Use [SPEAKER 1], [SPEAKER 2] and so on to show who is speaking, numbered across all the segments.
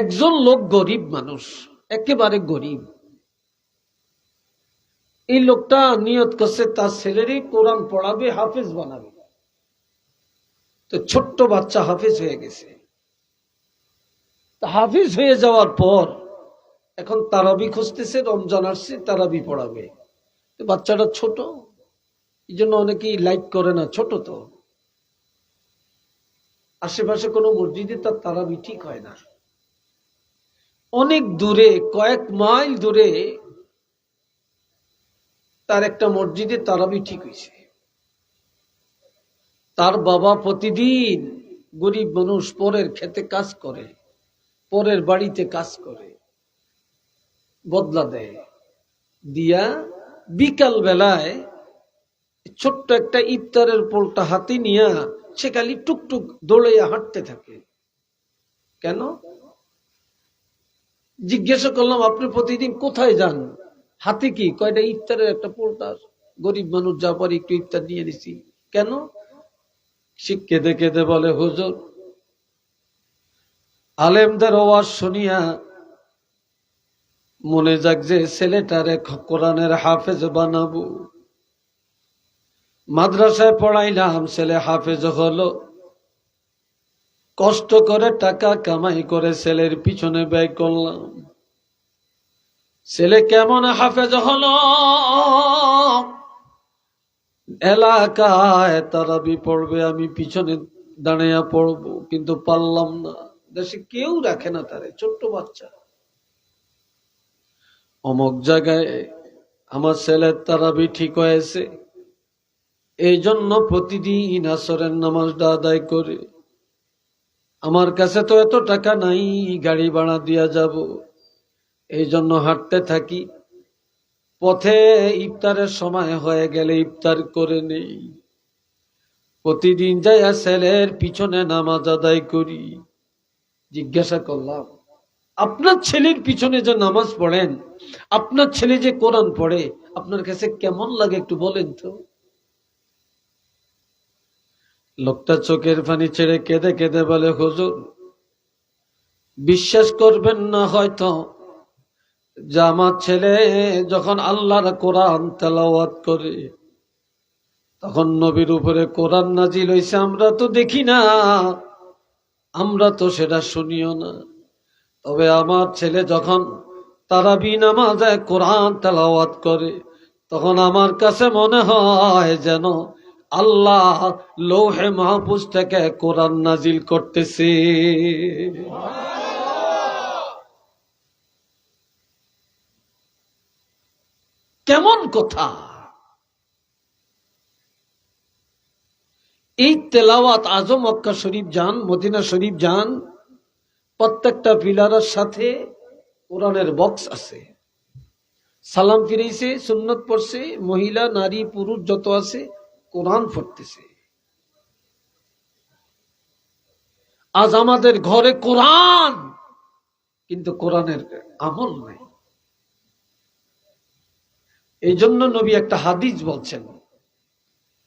[SPEAKER 1] একজন লোক গরিব মানুষ, একেবারে গরিব। এই লোকটা নিয়ত করছে, তার ছেলেরই কোরআন পড়াবে, হাফেজ বানাবে। তো ছোট্ট বাচ্চা হাফেজ হয়ে গেছে। হাফিজ হয়ে যাওয়ার পর এখন তারাবি খুঁজতেছে, রমজান আসছে, তারাবি পড়াবে। বাচ্চাটা ছোট, এই জন্য অনেকেই লাইক করে না, ছোট তো। আশেপাশে কোনো মসজিদে তার তারাবি ঠিক হয় না। অনেক দূরে, কয়েক মাইল দূরে তার একটা মসজিদে তারাবি ঠিক হয়েছে। তার বাবা প্রতিদিন গরিব মানুষ পরের খেতে কাজ করে, পরের বাড়িতে কাজ করে, বদলা দেয়। দিয়া বিকাল বেলায় ছোট্ট একটা ইফতারের পোলটা হাতে নিয়া সে খালি টুকটুক দৌড়াইয়া হাঁটতে থাকে। কেন? জিজ্ঞাসা করলাম, আপনি প্রতিদিন কোথায় যান? হাতে কি? কয়টা ইফতারের একটা পোলটার গরিব মানুষ, যা পারি একটু ইফতার নিয়ে দিছি কেন? সে কেঁদে কেঁদে বলে, হুজুর, আলেমদের ওয়াজ শুনিয়া মনে যাক যে ছেলেটারে কোরআনের হাফেজ বানাবো। মাদ্রাসায় পড়াইলাম, ছেলে হাফেজ হলো। কষ্ট করে টাকা কামাই করে ছেলের পিছনে ব্যয় করলাম। ছেলে কেমন হাফেজ হলো? এলাকায় তারাবি পড়বে, আমি পিছনে দাঁড়িয়ে পড়ব, কিন্তু পারলাম না। দেশে কেউ রাখে না তারে, ছোট্ট বাচ্চা। অমুক জায়গায় আমার ছেলের তারাবি ঠিক হয়েছে। এই জন্য প্রতিদিন আসরের নামাজটা আদায় করে। আমার কাছে তো এত টাকা নাই, গাড়ি ভাড়া দিয়া যাব। এই জন্য হাঁটতে থাকি। পথে ইফতারের সময় হয়ে গেলে ইফতার করে নেই। প্রতিদিন যাইয়া ছেলের পিছনে নামাজ আদায় করি। জিজ্ঞাসা করলাম, আপনার ছেলের পিছনে যে নামাজ পড়েন, আপনার ছেলে যে কোরআন পড়ে, আপনার কাছে কেমন লাগে একটু বলেন তো? লোকটা চোখের পানি ছেড়ে কেঁদে কেঁদে বলে, হুজুর, বিশ্বাস করবেন না হয়তো। যে আমার ছেলে যখন আল্লাহর কোরআন তেলাওয়াত করে, তখন নবীর উপরে কোরআন নাজিল হয়েছে আমরা তো দেখি না। আমরা তো সেটা শুনিও না। তবে আমার ছেলে যখন তারা বিনামাজায় কোরআন তেলাওয়াত করে, তখন আমার কাছে মনে হয় যেন আল্লাহ লৌহে মাহফুজ থেকে কোরআন নাজিল করতেছে। কেমন কথা? এই তেলাওয়াত আজম মক্কা শরীফ যান, মদিনা শরীফ যান, প্রত্যেকটা পিলারের সাথে কোরআনের বক্স আছে। সালাম ফিরেছে সুন্নত পড়ছে, মহিলা, নারী, পুরুষ যত আছে কোরআন পড়তেছে আজ আমাদের ঘরে কোরআন কিন্তু কোরআনের আমল নাই এই জন্য নবী একটা হাদিস বলছেন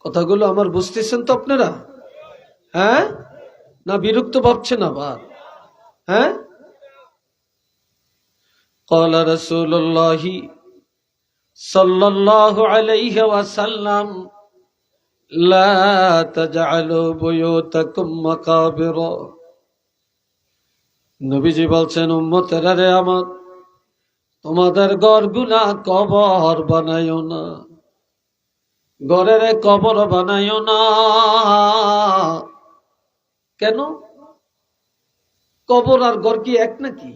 [SPEAKER 1] কথাগুলো আমার বুঝতেছেন তো আপনারা হ্যাঁ না বিরক্ত ভাবছেন আবার হ্যাঁ قال رسول الله صلى الله عليه وسلم لا تجعلوا بيوتكم مقابر নবীজি বলছেন উম্মতেরা রে আমার তোমাদের গড়গুলা কবর বানাইও না গড়ের কবর বানাইও না কেন কবর আর গড় কি এক নাকি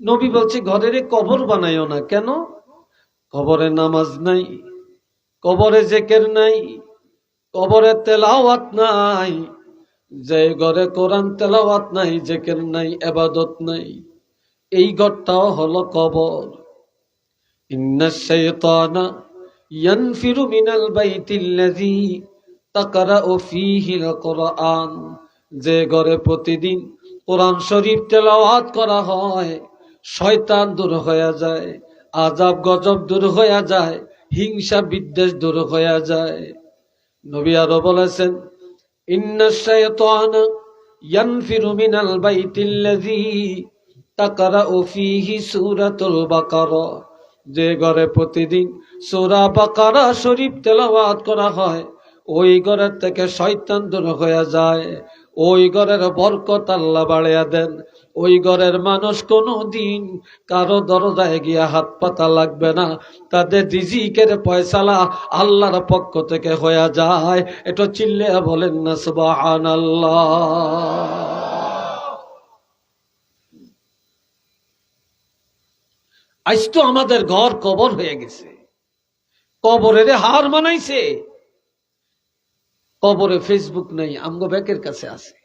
[SPEAKER 1] নবী বলছে ঘরের কবর বানাইও না কেন কবরে নামাজ নাই কবরে জেকের নাই কবরে তেলাওয়াত নাই, যে ঘরে কোরআন তেলাওয়াত নাই, জেকের নাই এবাদত নাই, এই ঘরটাও হলো কবর। যে ঘরে প্রতিদিন কোরআন শরীফ তেলাওয়াত করা হয়, শয়তান দূর হয়ে যায় আজাব গজব দূর হয়ে যায়, হিংসা বিদ্বেষ দূর হয়ে যায়। নবী আরও বলেছেন সুরাতুল যে ঘরে প্রতিদিন সুরা বাকারা শরীফ তেলাওয়াত করা হয়, ওই ঘরের থেকে শয়তান দূর হয়ে যায়, ওই ঘরের বরকত আল্লাহ বাড়িয়া দেন। ওই ঘরের মানুষ কোনো দিন কারও দরজায় গিয়া হাত পাতা লাগবে না। তাদের রিজিকের পয়সালা আল্লাহর পক্ষ থেকে হয়ে যায়। এটা চিল্লে বলেন না সুবাহান আজ তো আমাদের ঘর কবর হয়ে গেছে। কবরের হার মানাইছে। কবরে ফেসবুক নাই, আমগো ব্যাকের কাছে আছে।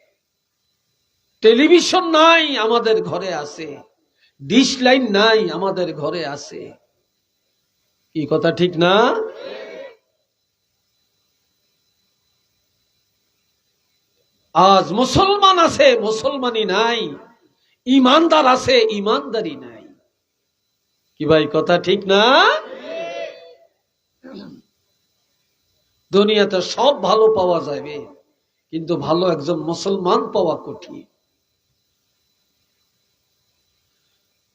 [SPEAKER 1] টেলিভিশন নাই আমাদের ঘরে আছে। ডিশ লাইন নাই আমাদের ঘরে আছে। কি কথা ঠিক না? আজ মুসলমান আছে মুসলমানি নাই। ইমানদার আছে ইমানদারি নাই। কি ভাই, কথা ঠিক না? দুনিয়াতে সব ভালো পাওয়া যাবে, কিন্তু ভালো একজন মুসলমান পাওয়া কঠিন।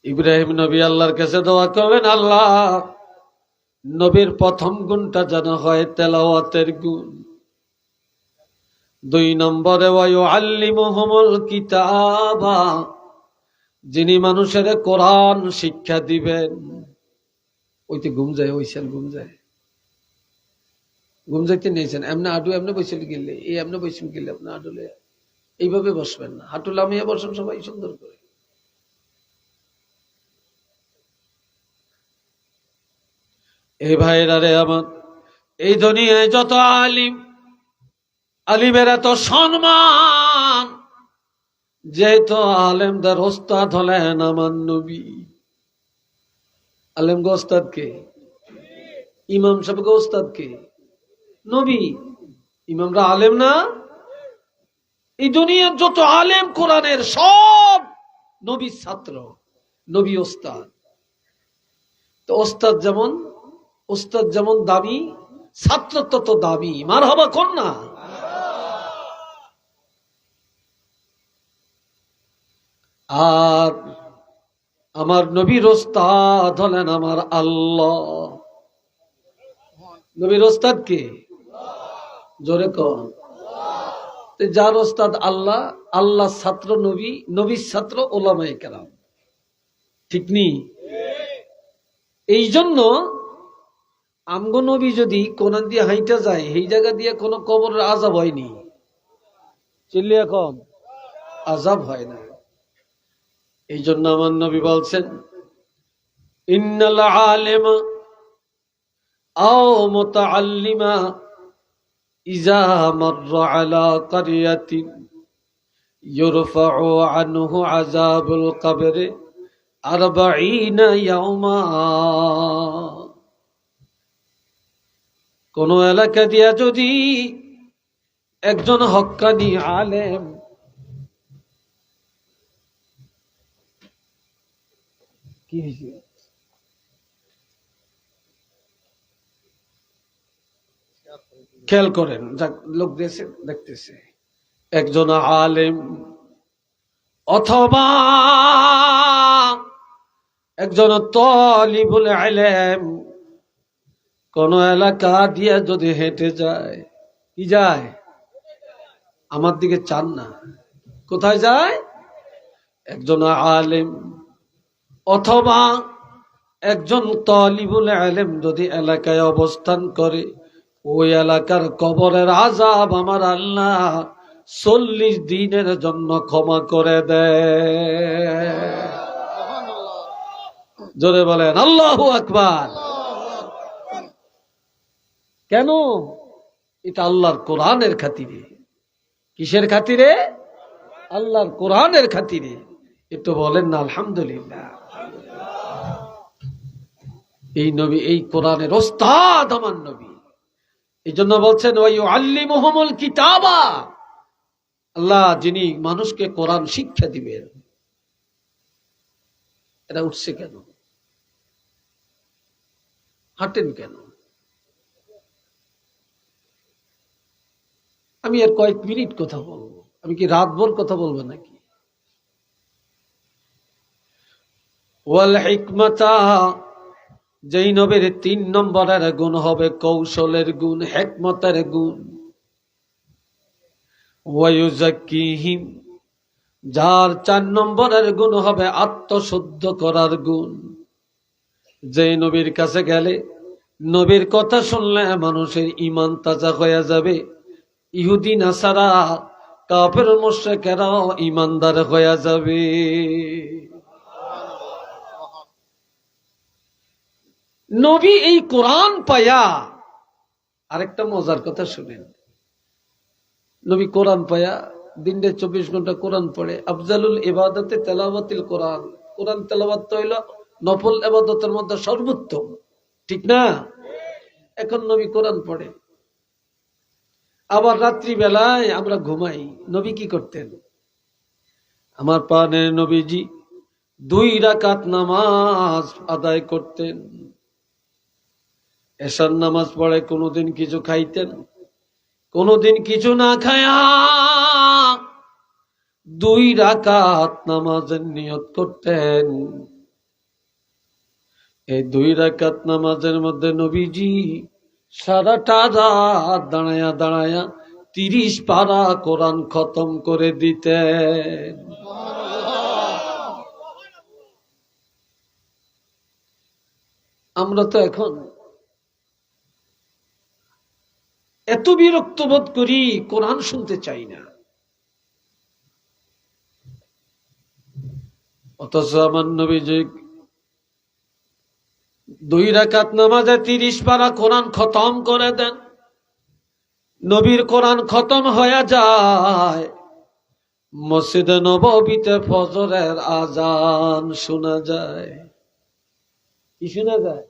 [SPEAKER 1] ইব্রাহিম নবী আল্লাহর কাছে দোয়া করবেন, আল্লাহ, নবীর প্রথম গুণটা যেন হয় তেলাওয়াতের গুণ। দুই নম্বরে যিনি মানুষের কোরআন শিক্ষা দিবেন। ওইতে ঘুম যায়, ওই সেল ঘুম যায়। ঘুম যাইতে নিয়েছেন এমনি আডু, এমনি বসে গেলে, এই এমনি বসে গেলে আপনি আডুলে এইভাবে বসবেন না। হাঁটু লামিয়ে বসেন সবাই সুন্দর করে। এই ভাইরা রে আমার, এই দুনিয়ায় যত আলিম, আলিমের এত সম্মান যেহেতু আলেমদের ওস্তাদ হলেন আমার নবী। আলেম গো ওস্তাদ কে? ইমাম সাহেব ওস্তাদ কে? নবী। ইমামরা আলেম না? এই দুনিয়ার যত আলেম, কোরআনের সব নবীর ছাত্র, নবী ওস্তাদ। তো ওস্তাদ যেমন ওস্তাদ যেমন দাবি ছাত্র তত দাবি। মার হবা না? আর আমার নবীর ওস্তাদ হলেন আমার আল্লাহ। নবীর ওস্তাদ কে? জোরে কন। তো যার ওস্তাদ আল্লাহ আল্লাহ ছাত্র নবী নবীর ছাত্র ওলামাই কেরাম। ঠিক নি? এই জন্য আমগো নবী যদি কোন দিয়ে হাইটা যায় সেই জায়গা দিয়ে কোনো কবর আজাব হয়নি। চিল্লিয়া কম আজাব হয় না। এই জন্য আমার নবী বলছেন ইন্নাল আলেমা আও ইজা আলা কারিয়াতিন ইউরফাউ আনহু আযাবুল কবর 40 ইয়াওমা কোন এলাকা দিয়া যদি একজন হক্কানি আলেম কি খেয়াল করেন লোক দেশে দেখতেছে। একজন আলেম অথবা একজন তলিবুল আলেম কোন এলাকা দিয়ে যদি হেঁটে যায়, কি যায়? আমার দিকে চান না। কোথায় যায়? একজন আলেম অথবা একজন তলিবুল আলেম যদি এলাকায় অবস্থান করে, ওই এলাকার কবরের আজাব আমার আল্লাহ চল্লিশ দিনের জন্য ক্ষমা করে দেয়। জোরে বলেন, আল্লাহ আকবার। কেন? এটা আল্লাহর কোরআনের খাতিরে। কিসের খাতিরে? আল্লাহর কোরআনের খাতিরে। একটু বলেন না, আলহামদুলিল্লাহ। এই নবী, এই কোরআনের ওস্তাদ আমার নবী। এই জন্য বলছেন আল্লি মোহাম্মল কিতাবা। আল্লাহ যিনি মানুষকে কোরআন শিক্ষা দিবেন এটা উঠছে কেন? হাঁটেন কেন? আমি আর কয়েক মিনিট কথা বলব। আমি কি রাতভর কথা বলব নাকি? ওয়াল যেই নবীর তিন নম্বরের গুণ হবে কৌশলের গুণ, হেকমতের গুণ। ওয়ায়ুজাক্কিহিম যার চার নম্বরের গুণ হবে আত্মশুদ্ধ করার গুণ। যে নবীর কাছে গেলে নবীর কথা শুনলে মানুষের ইমান তাজা হয়ে যাবে। ইহুদি, নাসারা কাপের মোশেকেরাও ইমানদার হয়ে যাবে। নবী এই কোরআন পায়া, আরেকটা মজার কথা শুনেন। নবী কোরআন পায়া দিনটা চব্বিশ ঘণ্টা কোরআন পড়ে। আফজালুল ইবাদতে তেলাওয়াতিল কোরআন। কোরআন তেলাওয়াত তো হইল নফল এবাদতের মধ্যে সর্বোত্তম। ঠিক না? এখন নবী কোরআন পড়ে। আবার রাত্রি বেলায় আমরা ঘুমাই। নবী কি করতেন? আমার পানে নবীজি দুই রাকাত নামাজ আদায় করতেন। এসার নামাজ পড়ে কোনোদিন কিছু খাইতেন, কোনোদিন কিছু না খায়া দুই রাকাত নামাজের নিয়ত করতেন। এই দুই রাকাত নামাজের মধ্যে নবীজি সারাটা রাত দাঁড়ায়া দাঁড়ায়া তিরিশ পারা কোরআন খতম করে দিতেন আমরা তো এখন এত বিরক্ত বোধ করি, কোরআন শুনতে চাই না। অথচ আমার নবী যে দুই রাকাত নামাজে তিরিশ পারা কোরআন খতম করে দেন। নবীর কোরআন খতম হয়ে যায়। মসজিদে নবীতে ফজরের আজান শোনা যায়। কি শোনা যায়?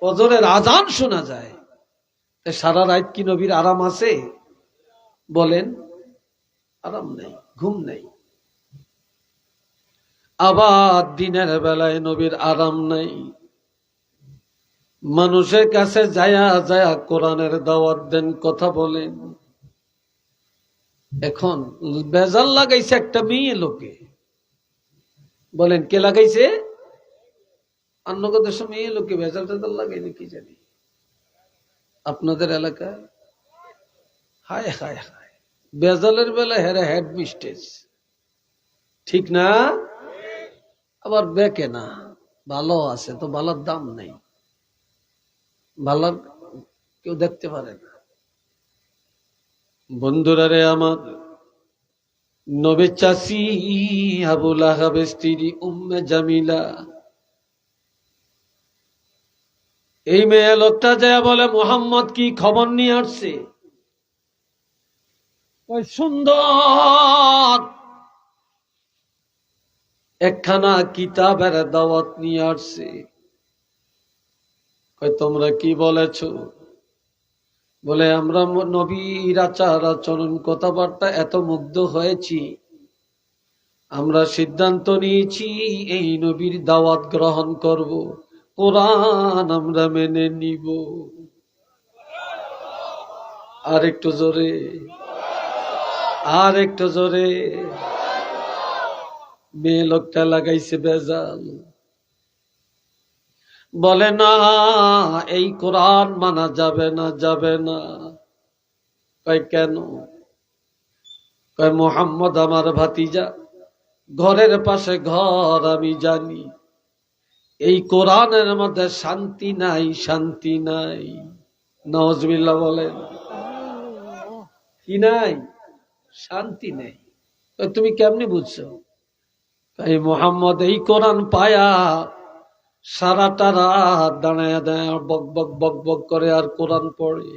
[SPEAKER 1] ফজরের আজান শোনা যায়। সারা রাত কি নবীর আরাম আছে? বলেন, আরাম নেই, ঘুম নেই। আবার দিনের বেলায় নবীর আরাম নাই। মানুষের কাছে যায়া যায়া কোরআনের দাওয়াত দেন, কথা বলেন। এখন বেজাল লাগাইছে একটা মেয়ে লোকে। বলেন, কে লাগাইছে? অন্য দেশে মেয়ে লোকে বেজাল টেজাল লাগাইনি কি জানি। আপনাদের এলাকায়? হায় হায় হায়। বেজালের বেলা হেরা হেড মিস্টেজ ঠিক না? আবার বেকে না। ভালো আছে, তো ভালোর দাম নেই। ভালোর কেউ দেখতে পারে না। বন্ধুরা রে আমার, নবে চাষি আবুল আহাবের স্ত্রী উম্মে জামিলা। এই মেয়ে লোকটা যায় বলে, মোহাম্মদ কি খবর নিয়ে আসছে? সুন্দর। একখানা কিতাবের দাওয়াত নিয়ে আসছে। তোমরা কি বলেছ? বলে, আমরা নবীর আচার আচরণ কথাবার্তা এত মুগ্ধ হয়েছি। আমরা সিদ্ধান্ত নিয়েছি এই নবীর দাওয়াত গ্রহণ করব। কোরআন আমরা মেনে নিব। আর একটু জোরে। আর একটু জোরে। মেয়ে লোকটা লাগাইছে বেজাল বলে, না, এই কোরআন মানা যাবে না যাবে না। কয়, কেন? কয়, মোহাম্মদ আমার ভাতিজা, ঘরের পাশে ঘর আমি জানি। এই কোরআনের মধ্যে শান্তি নাই শান্তি নাই। নজবিল্লা বলেন, কি নাই? শান্তি নেই। তুমি কেমনি বুঝছ? এই মোহাম্মদ এই কোরআন পায়া সারাটা রাত দাঁড়ায় দাঁড়ায় বক বক বক বক করে আর কোরআন পড়ে।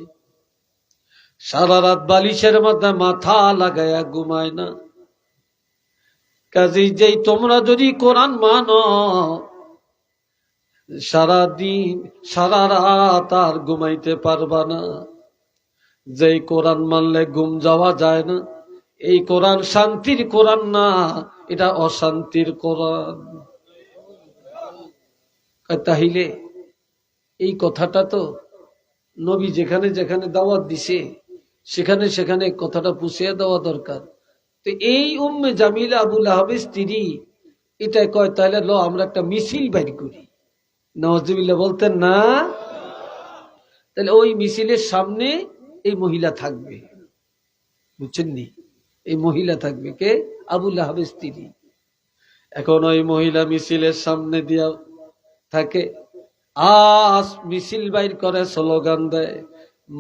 [SPEAKER 1] সারা রাত বালিশের মধ্যে মাথা লাগায়া ঘুমায় না। কাজেই যেই তোমরা যদি কোরআন মানো সারা দিন সারা রাত আর ঘুমাইতে পারবা না। যেই কোরআন মানলে ঘুম যাওয়া যায় না। এই কোরআন শান্তির কোরআন না, এটা অশান্তির কোরআন। তাহিলে এই কথাটা তো নবী যেখানে যেখানে দাওয়াত দিছে, সেখানে সেখানে কথাটা পুষিয়ে দেওয়া দরকার। তো এই উম্মে জামিলা আবুল আহবের স্ত্রী এটা কয়, তাহলে ল, আমরা একটা মিছিল বাইর করি। নওয়াজবিল্লা বলতেন, না। তাহলে ওই মিছিলের সামনে এই মহিলা থাকবে। বুঝছেন নি এই মহিলা থাকবে কে? আবুল আহাবের স্ত্রী। এখন ওই মহিলা মিছিলের সামনে দিয়া থাকে। আস মিছিল বাইর করে স্লোগান দেয়,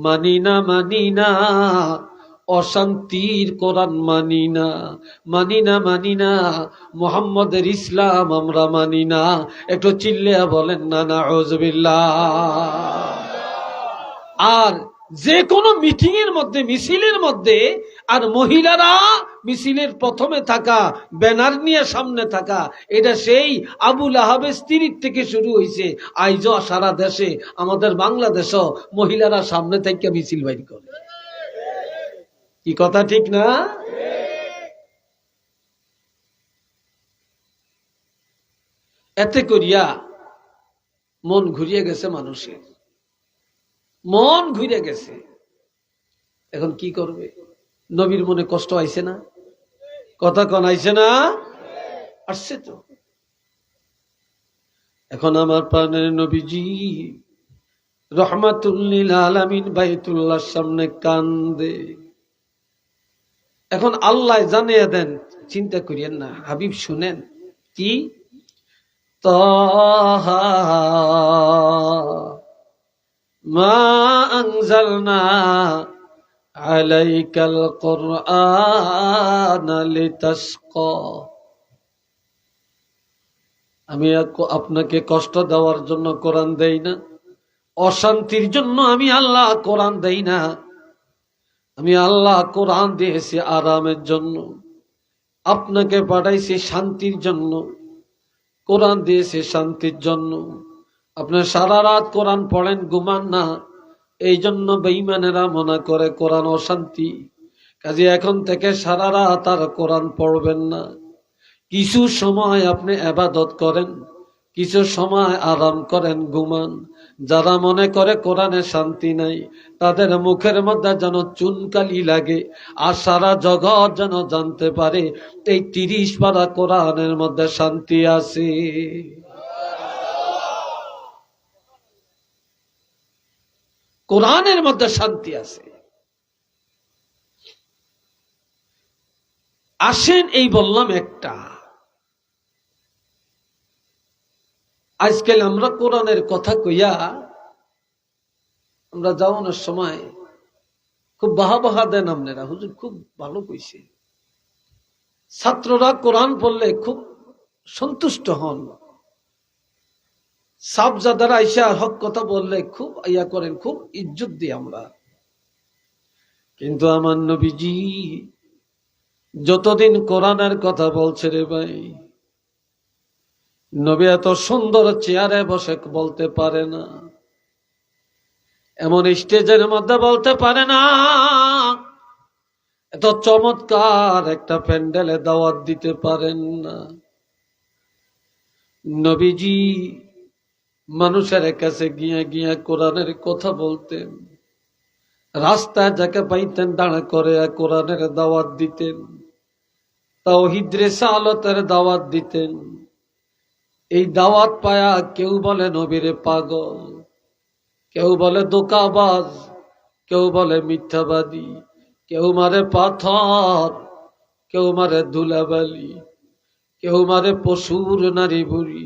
[SPEAKER 1] মানি না মানি না, অশান্তির কোরআন মানি না মানি না মানি না, মোহাম্মদের ইসলাম আমরা মানি না। একটু চিল্লিয়া বলেন, না না আর যে কোনো মিটিং এর মধ্যে, মিছিলের মধ্যে আর মহিলারা মিছিলের প্রথমে থাকা, ব্যানার নিয়ে সামনে থাকা, এটা সেই আবুল আহাবের স্ত্রীর থেকে শুরু হয়েছে আইজ সারা দেশে, আমাদের বাংলাদেশও মহিলারা সামনে থেকে মিছিল বাইর করে। কি কথা ঠিক না? এতে করিয়া মন ঘুরিয়ে গেছে মানুষের। মন ঘুরে গেছে। এখন কি করবে? নবীর মনে কষ্ট আইছে না? কথা কন, আইছে না? আসছে তো। এখন আমার প্রাণের নবীজি রহমাতুল্লিল আলামিন বাইতুল্লাহর সামনে কান্দে। এখন আল্লাহ জানিয়ে দেন, চিন্তা করিয়েন না। হাবিব, শুনেন। কি? মা আনজালনা আলাইকাল কোরআন লিতাশকা। আমি আপনাকে কষ্ট দেওয়ার জন্য কোরআন দেই না। অশান্তির জন্য আমি আল্লাহ কোরআন দেই না। আমি আল্লাহ কোরআন দিয়েছি আরামের জন্য। আপনাকে পাঠাইছি শান্তির জন্য। কোরআন দিয়েছি শান্তির জন্য। আপনার সারা রাত কোরআন পড়েন, ঘুমান না। এই জন্য বেইমানেরা মনে করে কোরআন অশান্তি। কাজে এখন থেকে সারা রাত আর কোরআন পড়বেন না। কিছু সময় আপনি আবাদত করেন, কিছু সময় আরাম করেন, ঘুমান। যারা মনে করে কোরআনে শান্তি নাই, তাদের মুখের মধ্যে যেন চুনকালি লাগে আর সারা জগৎ যেন জানতে পারে, এই তিরিশ পারা কোরআনের মধ্যে শান্তি আছে। কোরআনের মধ্যে শান্তি আছে। আসেন এই বললাম একটা। আজকাল আমরা কোরআনের কথা কইয়া আমরা যাওয়ানোর সময় খুব বাহা বাহা দেন আপনারা হুজুর খুব ভালো কইছে। ছাত্ররা কোরআন পড়লে খুব সন্তুষ্ট হন। সাবজাদারা আইসা হক কথা বললে খুব ইয়া করেন, খুব ইজ্জত দিই আমরা। কিন্তু আমার নবীজি, যতদিন কোরআনের কথা বলছে রে ভাই, নবী এত সুন্দর চেয়ারে বসে বলতে পারে না। এমন স্টেজের মধ্যে বলতে পারে না। এত চমৎকার একটা প্যান্ডেলে দাওয়াত দিতে পারেন না। নবীজি মানুষের কাছে গিয়া গিয়া কোরআনের কথা বলতেন। রাস্তায় যাকে পাইতেন, দাঁড়া করে কোরআনের দাওয়াত দিতেন। তাও হিদ্রে আলতের দাওয়াত দিতেন। এই দাওয়াত পায়া কেউ বলে নবীরে পাগল, কেউ বলে দোকাবাজ কেউ বলে মিথ্যাবাদী, কেউ মারে পাথর, কেউ মারে ধুলাবালি, কেউ মারে পশুর নারী বুড়ি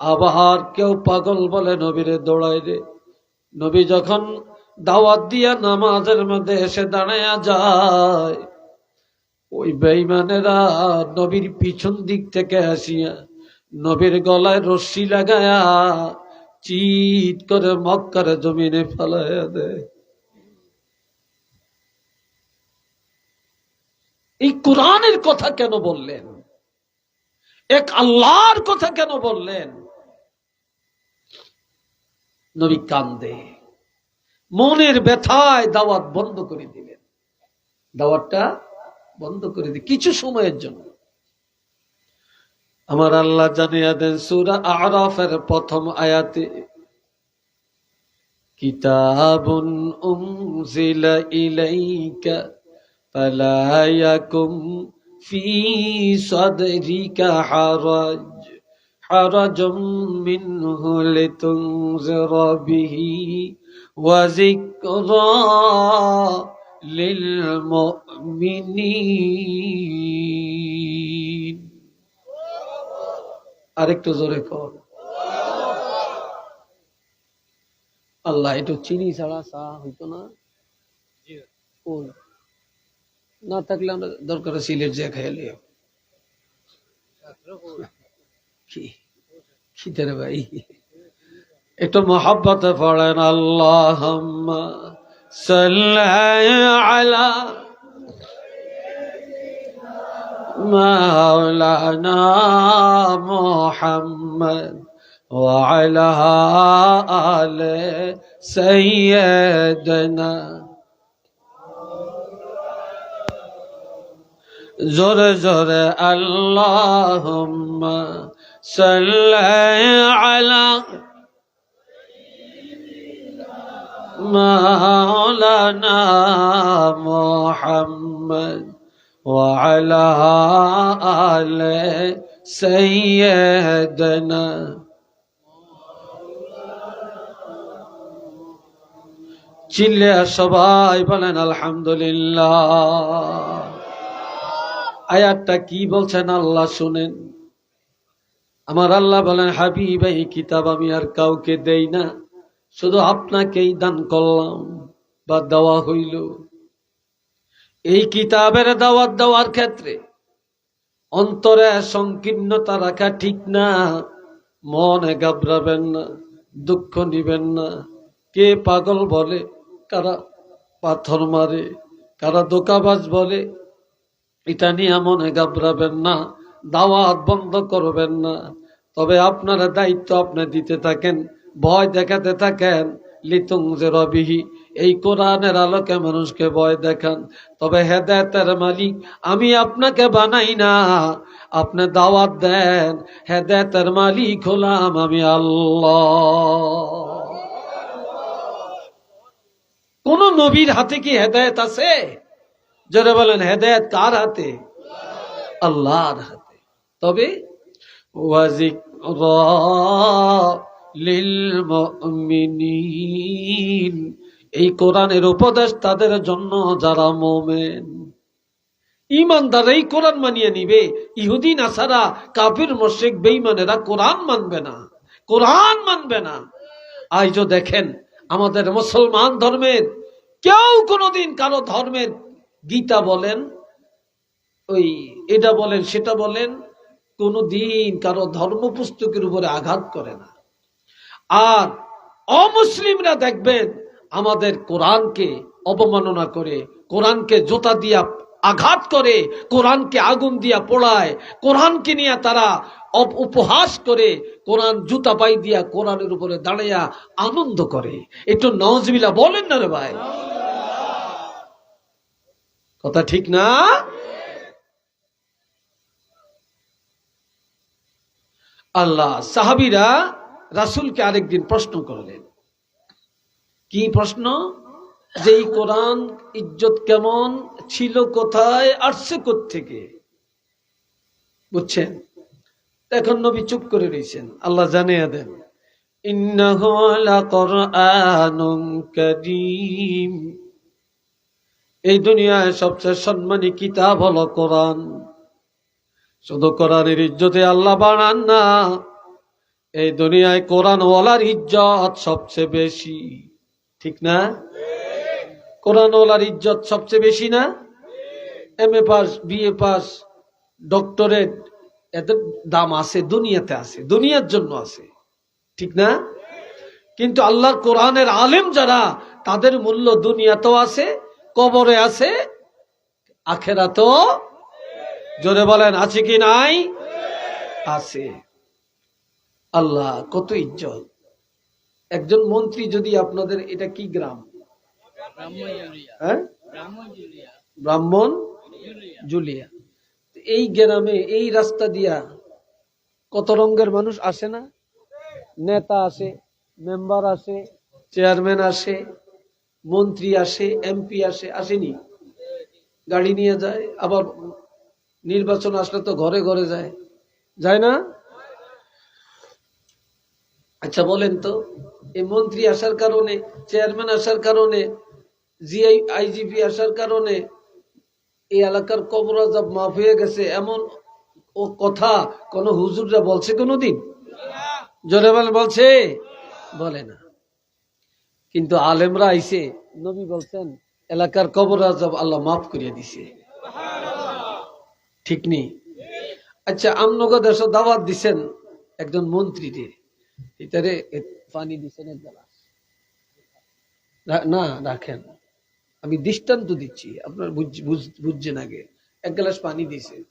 [SPEAKER 1] আবার কেউ পাগল বলে নবীরে দৌড়ায় রে নবী যখন দাওয়াত দিয়া নামাজের মধ্যে এসে দাঁড়ায়া যায়, ওই বেইমানেরা নবীর পিছন দিক থেকে আসিয়া নবীর গলায় রশ্মি লাগায়া চিৎ করে মক্কার জমিনে ফেলাইয়া দেয় এই কোরআনের কথা কেন বললেন? এক আল্লাহর কথা কেন বললেন? নবী কান্দে মনের ব্যথায় দাওয়াত বন্ধ করে দিলেন। দাওয়াতটা বন্ধ করে দিই কিছু সময়ের জন্য। আমার আল্লাহ জানিয়া দেন, সুরা আরাফের প্রথম আয়াতে, কিতাবুন উনজিলা ইলাইকা ফালা ইয়াকুম ফি সাদরিকা হারাজ। حرج منه لتنذر به وذكرى للمؤمنين আরেকটু জোরে কর আল্লাহ একটু চিনি ছাড়া চা হইতো না ওই না থাকলে আমরা দরকার সিলেট যে খাইলে কি খিদের ভাই একটু মহাব্বতে পড়েন আল্লাহ আলা مولانا محمد وعلى آل سيدنا زر زر اللهم صل على مولانا محمد وعلى آل سيدنا চিল্লে সবাই বলেন আলহামদুলিল্লাহ আয়াতটা কি বলছেন আল্লাহ শুনেন আমার আল্লাহ বলেন, হাবিব, এই কিতাব আমি আর কাউকে দেই না। শুধু আপনাকেই দান করলাম বা দেওয়া হইল। এই কিতাবের দাওয়াত দেওয়ার ক্ষেত্রে অন্তরে সংকীর্ণতা রাখা ঠিক না। মনে ঘাবড়াবেন না, দুঃখ নিবেন না। কে পাগল বলে, কারা পাথর মারে, কারা দোকাবাজ বলে, এটা নিয়ে মনে ঘাবড়াবেন না, দাওয়াত বন্ধ করবেন না। তবে আপনারা দায়িত্ব আপনি দিতে থাকেন, ভয় দেখাতে থাকেন। লিতুং যে রবিহি, এই কোরআনের আলোকে মানুষকে ভয় দেখান। তবে হেদায়তের মালিক, আমি আপনাকে বানাই না। আপনি দাওয়াত দেন, হেদায়তের মালিক হলাম আমি আল্লাহ। কোন নবীর হাতে কি হেদায়ত আছে? যারা বলেন, হেদায়ত কার হাতে? আল্লাহর হাতে। তবে লিল এই কোরআনের উপদেশ তাদের জন্য যারা মোমেন। ইমানদার এই কোরআন মানিয়ে নিবে। ইহুদিন আসারা কাফির মোশেক বেইমানেরা কোরআন মানবে না। কোরআন মানবে না। আজও দেখেন, আমাদের মুসলমান ধর্মের কেউ কোনোদিন কারও ধর্মের গীতা বলেন, ওই এটা বলেন, সেটা বলেন কোনোদিন কারও ধর্ম পুস্তকের উপরে আঘাত করে না। আর অমুসলিমরা দেখবেন আমাদের কোরআনকে অবমাননা করে, কোরআনকে জোতা দিয়া আঘাত করে, কোরআনকে আগুন দিয়া পোড়ায়, কোরআনকে নিয়ে তারা উপহাস করে, কোরআন জুতা পাই দিয়া কোরআনের উপরে দাঁড়াইয়া আনন্দ করে। একটু নজবিলা বলেন না রে ভাই। কথা ঠিক না? আল্লাহ। সাহাবিরা রাসুলকে আরেকদিন প্রশ্ন করলেন। কি প্রশ্ন? যে এই কোরআন ইজ্জত কেমন? ছিল কোথায়? আসছে থেকে বুঝছেন? এখন নবী চুপ করে রয়েছেন আল্লাহ জানিয়ে দেন এই দুনিয়ায় সবচেয়ে সম্মানী কিতাব হলো কোরআন। শুধু কোরআনের ইজ্জতে আল্লাহ বানান না, এই দুনিয়ায় কোরআন ওয়ালার ইজ্জত সবচেয়ে বেশি। ঠিক না? কোরআন ওয়ালার ইজ্জত সবচেয়ে বেশি না? M A pass BA pass, doctorate, এদের দাম আছে, দুনিয়াতে আছে, দুনিয়ার জন্য আছে। ঠিক না? কিন্তু আল্লাহর কোরআনের আলেম যারা, তাদের মূল্য দুনিয়াতেও আছে, কবরে আছে, আখেরাতেও জোরে বলেন, আছে কি নাই? আছে। আল্লাহ, কত ইজ্জত। একজন মন্ত্রী যদি আপনাদের, এটা কি গ্রাম? হ্যাঁ? ব্রাহ্মণ জুলিয়া। এই গ্রামে, এই রাস্তা দিয়া কত রঙের মানুষ আসে না? নেতা আসে, মেম্বার আসে, চেয়ারম্যান আসে, মন্ত্রী আসে, এমপি আসে, আসেনি। গাড়ি নিয়ে যায়, আবার নির্বাচন আসলে তো ঘরে ঘরে যায়। যায় না? আচ্ছা বলেন তো, এই মন্ত্রী আসার কারণে, চেয়ারম্যান আসার কারণে, জিআই, আইজিপি আসার কারণে এই এলাকার কবর আজাব মাফ হয়ে গেছে এমন ও কথা কোন হুজুররা বলছে কোনোদিন? জোরে বলে বলছে? বলে না। কিন্তু আলেমরা আইছে, নবী বলছেন, এলাকার কবর আজাব আল্লাহ মাফ করিয়া দিছে। ঠিক নেই। আচ্ছা আমনগর দেশ দাওয়াত দিছেন একজন মন্ত্রীরে এটারে পানি দিছেন এক গ্লাস। না রাখেন। আমি দৃষ্টান্ত দিচ্ছি, আপনার বুঝ- বুঝ- বুঝছেন আগে। এক গ্লাস পানি দিছে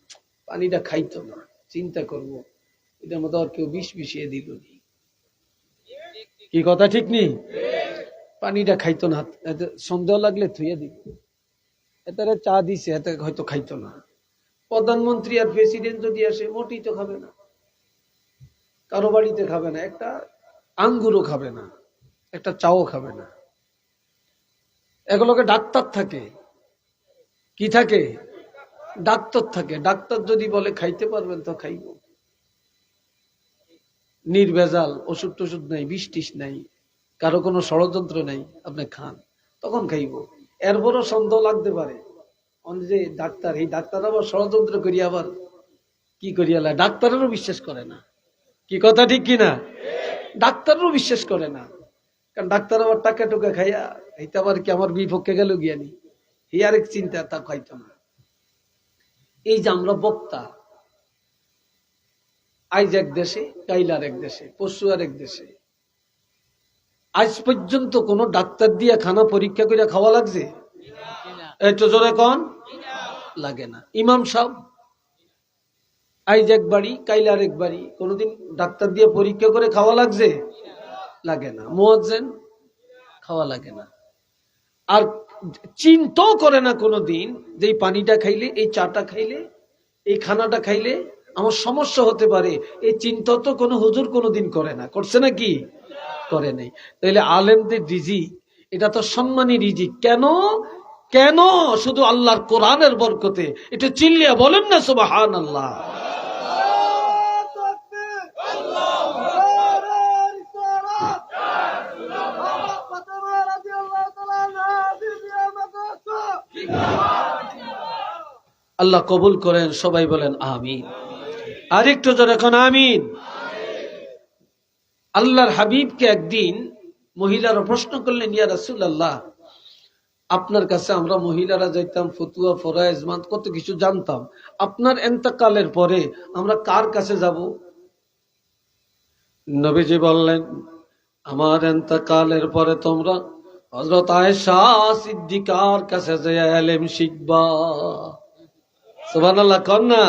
[SPEAKER 1] পানিটা খাইতো না, চিন্তা করব। এটার মতো আর কেউ বিষ মিশিয়ে দিল নি। কি কথা, ঠিক নেই? পানিটা খাইতো না সন্দেহ লাগলে থুয়ে দিব। এতারে চা দিছে, এতে হয়তো খাইতো না। প্রধানমন্ত্রী আর প্রেসিডেন্ট যদি আসে, মোটেই তো খাবে না। কারও বাড়িতে খাবে না। একটা আঙ্গুরও খাবে না। একটা চাও খাবে না। এগুলোকে ডাক্তার থাকে। কি থাকে? ডাক্তার থাকে। ডাক্তার যদি বলে, খাইতে পারবেন তো খাইব। নির্ভেজাল, ওষুধ টষুধ নাই বিষ টিস নাই, কারও কোনো ষড়যন্ত্র নাই, আপনি খান, তখন খাইব। এরপরও সন্দেহ লাগতে পারে। যে ডাক্তার, এই ডাক্তার আবার ষড়যন্ত্র করি আবার কি করিয়ালা ডাক্তারেরও বিশ্বাস করে না। কি কথা ঠিক কিনা? ডাক্তারও বিশ্বাস করে না। কারণ ডাক্তার আবার টাকা টুকা খাইয়া, এইটা আবার কি আমার বিপক্ষে গেল গিয়ানি এই আরেক চিন্তা, তা খাইতো না। এই যে আমরা বক্তা, আইজ এক দেশে, কাইলার এক দেশে, পশু আর এক দেশে। আজ পর্যন্ত কোন ডাক্তার দিয়া খানা পরীক্ষা করে খাওয়া লাগছে? একটু জোরে কন। লাগে না। ইমাম সাহেব, আইজ এক বাড়ি কাইলার এক কোনোদিন ডাক্তার দিয়ে পরীক্ষা করে খাওয়া লাগছে? লাগে না। মোয়াজ্জেন, খাওয়া লাগে না। আর চিন্তাও করে না কোনোদিন যে এই পানিটা খাইলে, এই চাটা খাইলে, এই খানাটা খাইলে আমার সমস্যা হতে পারে। এই চিন্তা তো কোনো হুজুর কোনোদিন করে না। করছে নাকি? করে নাই। তাইলে আলেমদের রিজি এটা তো সম্মানী রিজি কেন? কেন? শুধু আল্লাহর কোরআনের বরকতে। এটা চিল্লিয়া বলেন না সুবাহান আল্লাহ আল্লাহ কবুল করেন, সবাই বলেন আমিন। আরেকটু জোরে এখন আমিন। আল্লাহর হাবিবকে একদিন মহিলারা প্রশ্ন করলেন, ইয়া রাসুল আল্লাহ আপনার কাছে আমরা মহিলারা যাইতাম, ফতুয়া ফরাইজ কত কিছু জানতাম। আপনার এন্তকালের পরে আমরা কার কাছে যাব? নবীজি বললেন, আমার এন্তকালের পরে তোমরা হজরত আয়েশা সিদ্দিকার কাছে যে এলেম শিখবা। সুবহানাল্লাহ না।